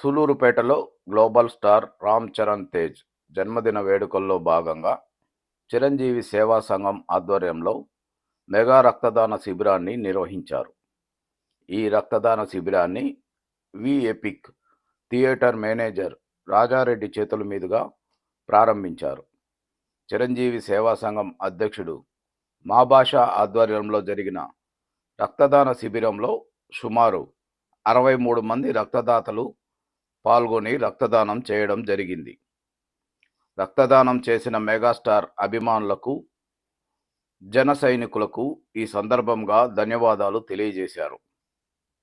సూలూరుపేటలో global star Ram Charan Tej జన్మదిన వేడుకల్లో భాగంగా చిరంజీవి సేవా సంఘం ఆధ్వర్యంలో మెగా రక్తదాన శిబిరాన్ని నిర్వహించారు. ఈ రక్తదాన శిబిరాన్ని V Epic theatre manager Raja Reddy చేతుల మీదుగా ప్రారంభించారు. చిరంజీవి సేవా సంఘం అధ్యక్షుడు మా భాష ఆధ్వర్యంలో జరిగిన రక్తదాన శిబిరంలో సుమారు అరవై మూడు మంది రక్తదాతలు పాల్గొని రక్తదానం చేయడం జరిగింది. రక్తదానం చేసిన మెగాస్టార్ అభిమానులకు జన సైనికులకు ఈ సందర్భంగా ధన్యవాదాలు తెలియజేశారు.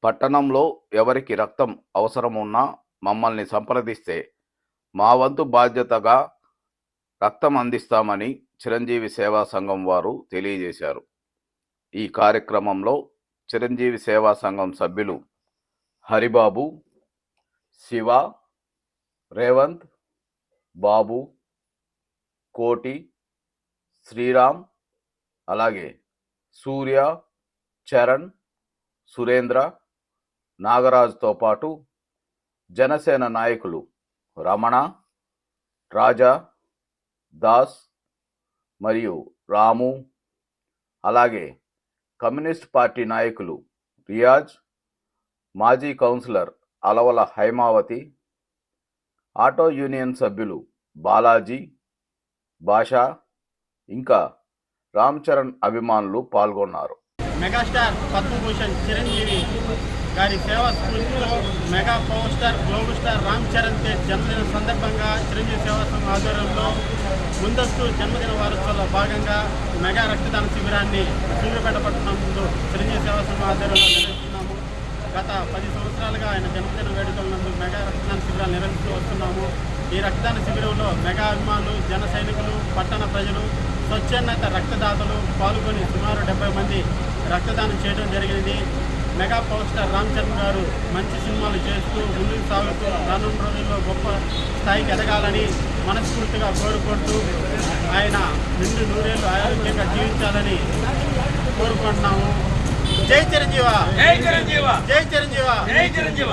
పట్టణంలో ఎవరికి రక్తం అవసరం ఉన్నా మమ్మల్ని సంప్రదిస్తే మా వంతు బాధ్యతగా రక్తం అందిస్తామని చిరంజీవి సేవా సంఘం వారు తెలియజేశారు. ఈ కార్యక్రమంలో చిరంజీవి సేవా సంఘం సభ్యులు హరిబాబు శివ రేవంత్ బాబు కోటి శ్రీరామ్ అలాగే సూర్య చరణ్ సురేంద్ర నాగరాజుతో పాటు జనసేన నాయకులు రమణ రాజా దాస్ మరియు రాము అలాగే కమ్యూనిస్ట్ పార్టీ నాయకులు రియాజ్ మాజీ councillor Alavala Haimavathi auto union సభ్యులు బాలాజీ భాషా ఇంకా రామ్ చరణ్ అభిమానులు పాల్గొన్నారు. మెగాస్టార్ పద్మభూషణ్ చిరంజీవి గారి సేవా స్ఫూర్తిలో mega power star global star Ram Charan Tej జన్మదిన సందర్భంగా చిరంజీవి సేవా సంఘం ఆధ్వర్యంలో ముందస్తు జన్మదిన వారసులో భాగంగా మెగా రక్తదాన శిబిరాన్ని సూర్యాపేట ముందు చిరంజీవి సేవా సంఘం ఆధ్వర్యంలో గత పది సంవత్సరాలుగా ఆయన జన్మదిన వేడుకలను మెగా రక్తదాన శిబిరాలు నిర్వహిస్తూ వస్తున్నాము. ఈ రక్తదాన శిబిరంలో మెగా అభిమానులు జన సైనికులు పట్టణ ప్రజలు స్వచ్ఛంద రక్తదాతలు పాల్గొని సుమారు డెబ్బై మంది రక్తదానం చేయడం జరిగింది. Mega power star Ram Charan గారు మంచి సినిమాలు చేస్తూ ముందుకు సాగుతూ రానున్న రోజుల్లో గొప్ప స్థాయికి ఎదగాలని మనస్ఫూర్తిగా కోరుకుంటూ ఆయన నిండు నూరేళ్ళు ఆరోగ్యంగా జీవించాలని కోరుకుంటున్నాము. జై చిరంజీవ. జై చిరంజీవ. జై చిరంజీవ. జై చిరంజీవ.